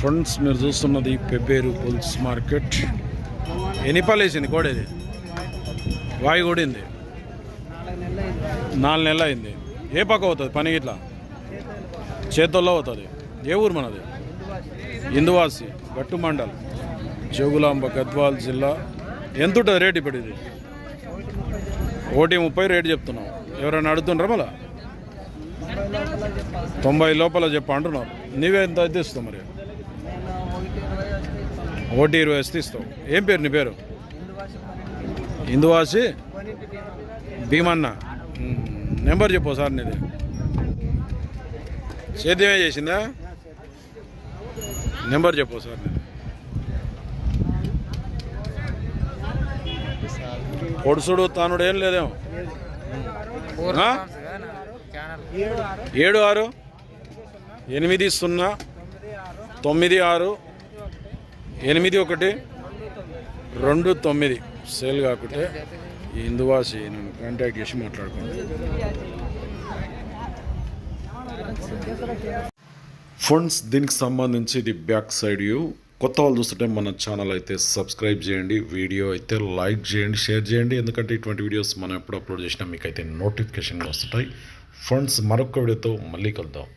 Friends మీరు చూస్తున్నది Pebbair bulls market. ఎనిపాలేసింది వేసింది కోడేది? వాయి కూడింది. నాలుగు నెలలు అయింది. ఏ పక్క అవుతుంది పని ఇట్లా చేతుల్లో అవుతుంది ఏ ఊరు మనది? ఇందువాసి గట్టు మండల్ జోగులాంబ గద్వాల్ జిల్లా. ఎంత ఉంటుంది రేట్ ఇప్పుడు ఇది? ఒకటి ముప్పై రేటు చెప్తున్నాం. ఎవరైనా అడుగుతుండ్రా మళ్ళా? తొంభై లోపల చెప్ప అంటున్నారు. నీవే ఎంత అయితే ఇస్తావు మరి? ఒకటి ఇరవై వేస్తే ఇస్తావు ఏం పేరు నీ పేరు? ఇందువాసి భీమన్న. నెంబర్ చెప్పు సార్ నీది. సేద్యమే చేసిందా? నెంబర్ చెప్పు సార్ నీది. పొడుసుడు తానుడు ఏం లేదేమో? ఏడు ఆరు ఎనిమిది సున్నా తొమ్మిది ఆరు ఎనిమిది ఒకటి రెండు తొమ్మిది. సేల్ కాకుంటే ఈ ఇందువాసి నన్ను కాంటాక్ట్ చేసి మాట్లాడుకోండి ఫండ్స్ దీనికి సంబంధించి ఇది బ్యాక్ సైడ్ యూ కొత్త వాళ్ళు చూస్తుంటే మన ఛానల్ అయితే సబ్స్క్రైబ్ చేయండి వీడియో అయితే లైక్ చేయండి షేర్ చేయండి. ఎందుకంటే ఇటువంటి వీడియోస్ మనం ఎప్పుడు అప్లోడ్ చేసినా మీకు అయితే నోటిఫికేషన్గా వస్తుంటాయి. ఫండ్స్ మరొక వీడియోతో మళ్ళీ కలుద్దాం.